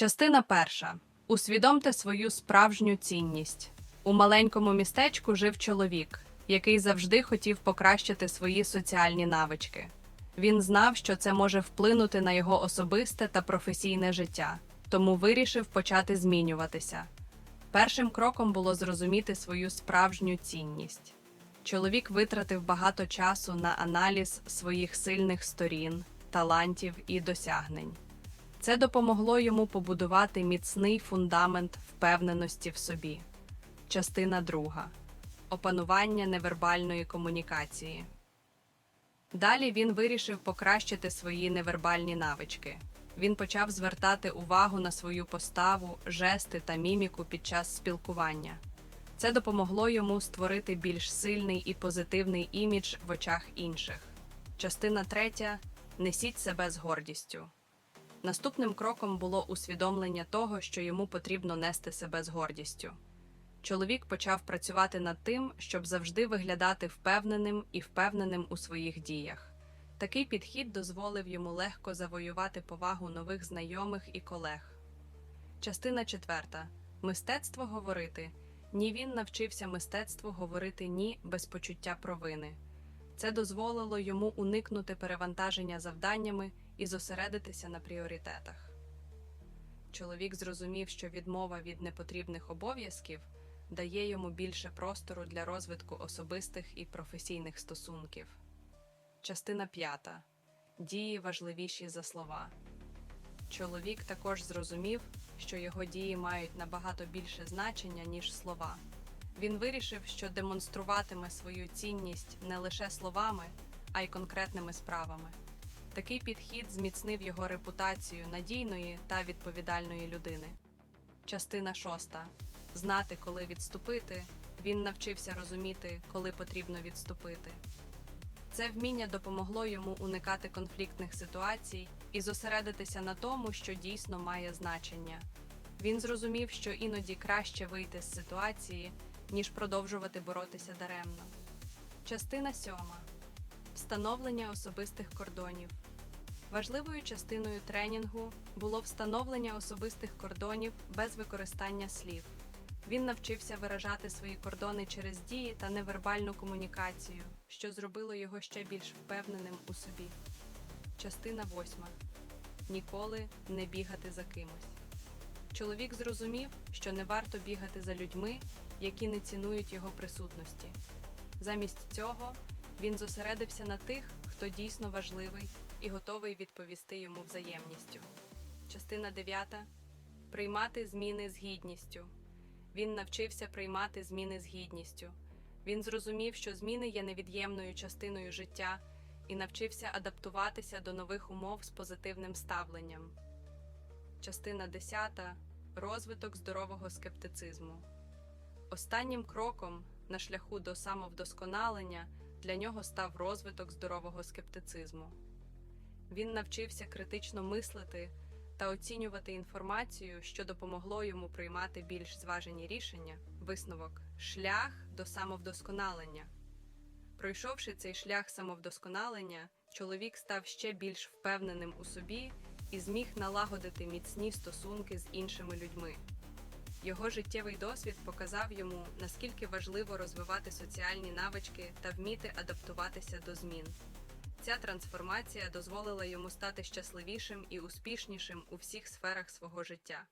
Частина перша. Усвідомте свою справжню цінність. У маленькому містечку жив чоловік, який завжди хотів покращити свої соціальні навички. Він знав, що це може вплинути на його особисте та професійне життя, тому вирішив почати змінюватися. Першим кроком було зрозуміти свою справжню цінність. Чоловік витратив багато часу на аналіз своїх сильних сторін, талантів і досягнень. Це допомогло йому побудувати міцний фундамент впевненості в собі. Частина друга опанування невербальної комунікації. Далі він вирішив покращити свої невербальні навички. Він почав звертати увагу на свою поставу, жести та міміку під час спілкування. Це допомогло йому створити більш сильний і позитивний імідж в очах інших. Частина третя несіть себе з гордістю. Наступним кроком було усвідомлення того, що йому потрібно нести себе з гордістю. Чоловік почав працювати над тим, щоб завжди виглядати впевненим і впевненим у своїх діях. Такий підхід дозволив йому легко завоювати повагу нових знайомих і колег. Частина четверта мистецтво говорити. Ні він навчився мистецтву говорити ні без почуття провини. Це дозволило йому уникнути перевантаження завданнями і зосередитися на пріоритетах. Чоловік зрозумів, що відмова від непотрібних обов'язків дає йому більше простору для розвитку особистих і професійних стосунків. Частина п'ята дії важливіші за слова. Чоловік також зрозумів, що його дії мають набагато більше значення, ніж слова. Він вирішив, що демонструватиме свою цінність не лише словами, а й конкретними справами. Такий підхід зміцнив його репутацію надійної та відповідальної людини. Частина шоста знати, коли відступити. Він навчився розуміти, коли потрібно відступити. Це вміння допомогло йому уникати конфліктних ситуацій і зосередитися на тому, що дійсно має значення. Він зрозумів, що іноді краще вийти з ситуації, ніж продовжувати боротися даремно. Частина сьома встановлення особистих кордонів. Важливою частиною тренінгу було встановлення особистих кордонів без використання слів. Він навчився виражати свої кордони через дії та невербальну комунікацію, що зробило його ще більш впевненим у собі. Частина восьма ніколи не бігати за кимось. Чоловік зрозумів, що не варто бігати за людьми, які не цінують його присутності. Замість цього він зосередився на тих, хто дійсно важливий і готовий відповісти йому взаємністю. Частина 9. Приймати зміни з гідністю. Він навчився приймати зміни з гідністю. Він зрозумів, що зміни є невід'ємною частиною життя і навчився адаптуватися до нових умов з позитивним ставленням. Частина 10. Розвиток здорового скептицизму. Останнім кроком на шляху до самовдосконалення для нього став розвиток здорового скептицизму. Він навчився критично мислити та оцінювати інформацію, що допомогло йому приймати більш зважені рішення. Висновок шлях до самовдосконалення. Пройшовши цей шлях самовдосконалення, чоловік став ще більш впевненим у собі і зміг налагодити міцні стосунки з іншими людьми. Його життєвий досвід показав йому, наскільки важливо розвивати соціальні навички та вміти адаптуватися до змін. Ця трансформація дозволила йому стати щасливішим і успішнішим у всіх сферах свого життя.